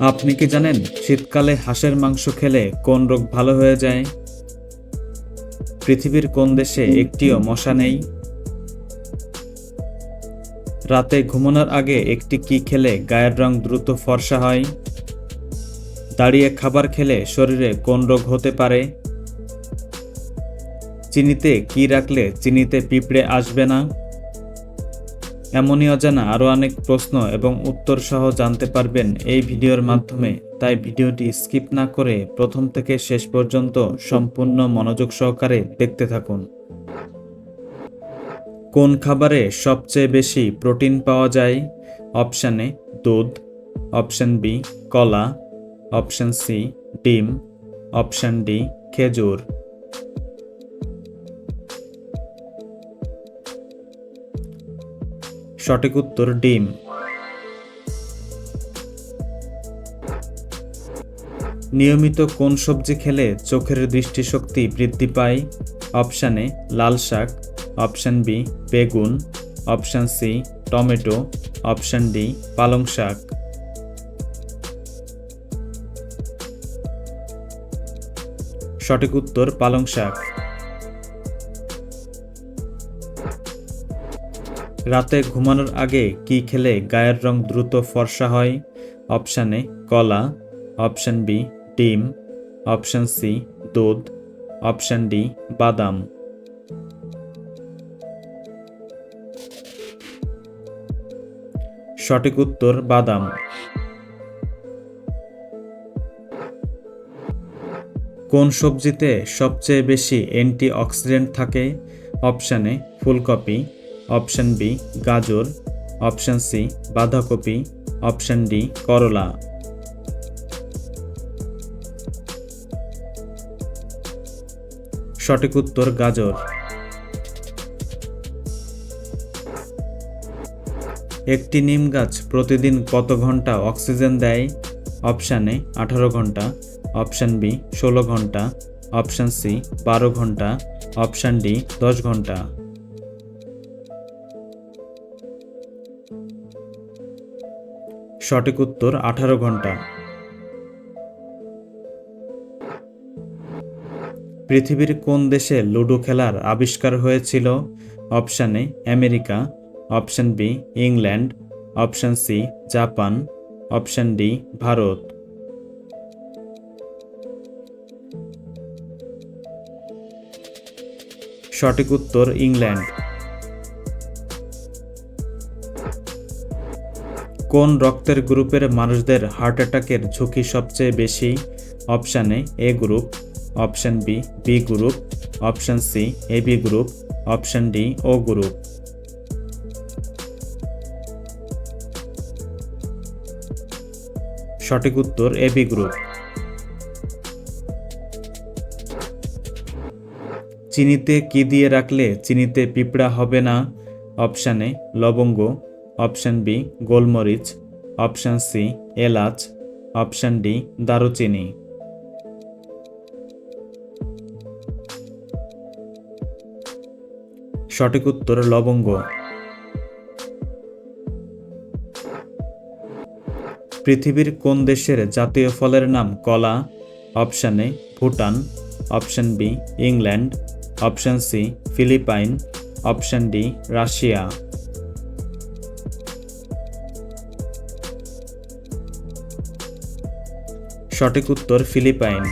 আপনি কি জানেন শীতকালে হাঁসের মাংস খেলে কোন রোগ ভালো হয়ে যায়? পৃথিবীর কোন দেশে একটিও মশা নেই? রাতে ঘুমানোর আগে একটি কি খেলে গায়ের রং দ্রুত ফর্সা হয়? দাঁড়িয়ে খাবার খেলে শরীরে কোন রোগ হতে পারে? চিনিতে কি রাখলে চিনিতে পিঁপড়ে আসবে না? এমনই অজানা আরও অনেক প্রশ্ন এবং উত্তর সহ জানতে পারবেন এই ভিডিওর মাধ্যমে। তাই ভিডিওটি স্কিপ না করে প্রথম থেকে শেষ পর্যন্ত সম্পূর্ণ মনোযোগ সহকারে দেখতে থাকুন। কোন খাবারে সবচেয়ে বেশি প্রোটিন পাওয়া যায়? অপশান দুধ, অপশান বি কলা, অপশান সি ডিম, অপশান ডি খেজুর। সঠিক উত্তর ডিম। নিয়মিত কোন সবজি খেলে চোখের দৃষ্টিশক্তি বৃদ্ধি পায়? অপশান এ, লাল শাক। অপশান বি, বেগুন। Option C, tomato. Option D, পালং শাক। সঠিক উত্তর পালং শাক। রাতে ঘুমানোর আগে কি খেলে গায়ের রং দ্রুত ফর্সা হয়? অপশান এ, কলা। অপশান বি, ডিম। অপশান সি, দুধ। অপশান ডি, বাদাম। সঠিক উত্তর, বাদাম। কোন সবজিতে সবচেয়ে বেশি অ্যান্টি অক্সিডেন্ট থাকে? অপশানে ফুলকপি। অপশান বি, গাজর, অপশান সি, বাঁধাকপি, অপশান ডি, করলা। সঠিক উত্তর গাজর। একটি নিম গাছ প্রতিদিন কত ঘণ্টা অক্সিজেন দেয়? অপশান এ, আঠারো ঘণ্টা। অপশান বি, ষোলো ঘণ্টা। অপশান সি, বারো ঘণ্টা। অপশান ডি, দশ ঘণ্টা। সঠিক উত্তর আঠারো ঘণ্টা। পৃথিবীর কোন দেশে লুডো খেলার আবিষ্কার হয়েছিল? Option A, America. Option B, England. Option C, Japan. Option D, Bharat. সঠিক উত্তর ইংল্যান্ড। কোন রক্তের গ্রুপের মানুষদের হার্ট অ্যাটাকের ঝুঁকি সবচেয়ে বেশি? Option A A group, option B B group, option C, A B group, option D, O group. সঠিক উত্তর, এ বি গ্রুপ। চিনিতে কি দিয়ে রাখলে চিনিতে পিঁপড়া হবে না? অপশানে লবঙ্গ অপশান বি, গোলমরিচ, অপশান সি, এলাচ, অপশান ডি, দারুচিনি। সঠিক উত্তর লবঙ্গ। পৃথিবীর কোন দেশের জাতীয় ফলের নাম কলা? Option A, Bhutan. Option B, England. Option C, Philippines. Option D, Russia. সঠিক উত্তর ফিলিপাইন।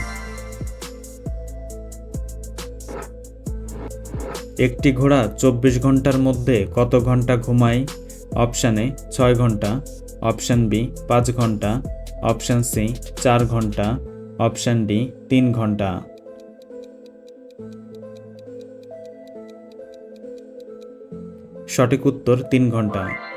একটি ঘোড়া চব্বিশ ঘণ্টার মধ্যে কত ঘণ্টা ঘুমায়? অপশান ছয় ঘণ্টা। অপশান বি, পাঁচ ঘণ্টা। অপশান সি, চার ঘণ্টা। অপশান ডি, তিন ঘণ্টা। সঠিক উত্তর, তিন ঘণ্টা।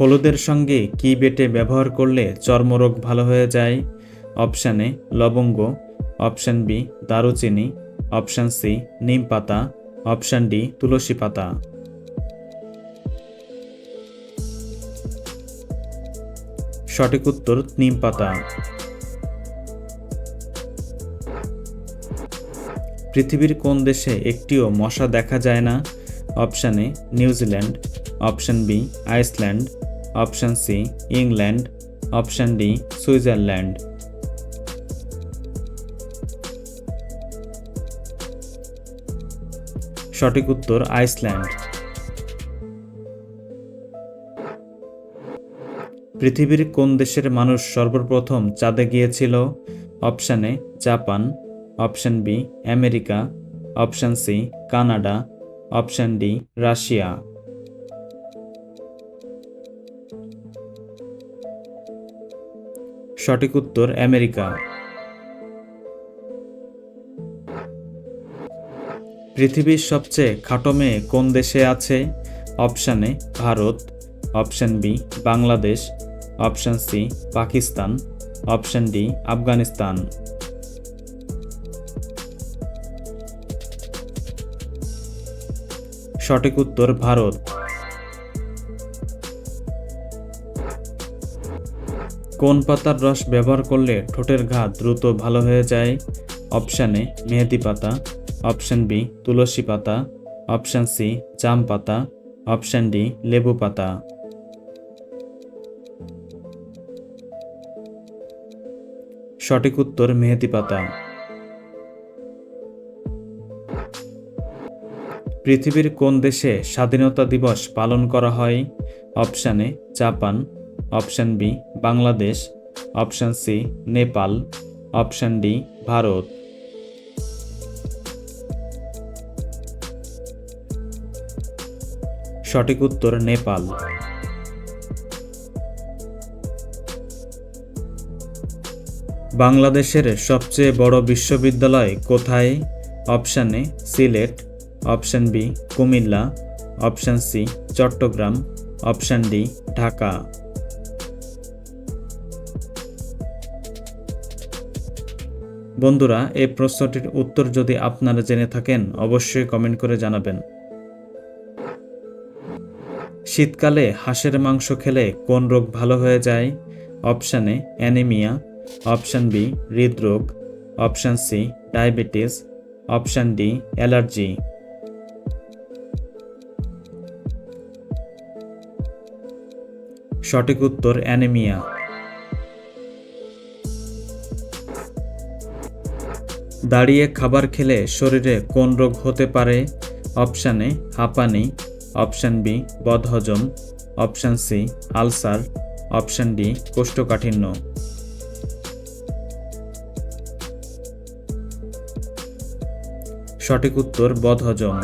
হলুদের সঙ্গে কি বেটে ব্যবহার করলে চর্মরোগ ভালো হয়ে যায়? অপশান এ, লবঙ্গ। অপশান বি, দারুচিনি। অপশান সি, নিম পাতা। অপশান ডি, তুলসী পাতা। সঠিক উত্তর, নিম পাতা। পৃথিবীর কোন দেশে একটিও মশা দেখা যায় না? Option A, New Zealand. Option B, Iceland. Option C, England, option D, Switzerland. সঠিক উত্তর, আইসল্যান্ড। পৃথিবীর কোন দেশের মানুষ সর্বপ্রথম চাঁদে গিয়েছিল? Option A, Japan. Option B, America. Option C, Canada. Option D, Russia. সঠিক উত্তর, আমেরিকা। পৃথিবীর সবচেয়ে খাটো মেয়ে কোন দেশে আছে? Option A, Bharat. Option B, Bangladesh. Option C, Pakistan. Option D, Afghanistan. সঠিক উত্তর, ভারত। কোন পাতার রস ব্যবহার করলে ঠোঁটের ঘা দ্রুত ভালো হয়ে যায়? অপশন এ, মেহেদি পাতা। অপশান বি, তুলসী পাতা। অপশান সি, জাম পাতা। অপশান ডি, লেবু পাতা। সঠিক উত্তর, মেহেদি পাতা। পৃথিবীর কোন দেশে স্বাধীনতা দিবস পালন করা হয়? Option Japan. Option B, Bangladesh. Option C, Nepal. Option D, Bharat. সঠিক উত্তর, নেপাল। বাংলাদেশের সবচেয়ে বড় বিশ্ববিদ্যালয় কোথায়? Option A, Sylhet. Option B, Comilla. Option C, Chittagong. Option D, Dhaka. বন্ধুরা, এই প্রশ্নটির উত্তর যদি আপনারা জেনে থাকেন, অবশ্যই কমেন্ট করে জানাবেন। শীতকালে হাঁসের মাংস খেলে কোন রোগ ভালো হয়ে যায়? অপশান অ্যানিমিয়া অপশান বি হৃদরোগ option C diabetes option D allergy সঠিক উত্তর অ্যানিমিয়া দাঁড়িয়ে খাবার খেলে শরীরে কোন রোগ হতে পারে? অপশান এ, হাঁপানি। অপশান বি, বদহজম। Option C, ulcer. Option D, কোষ্ঠকাঠিন্য। সঠিক উত্তর, বদহজম।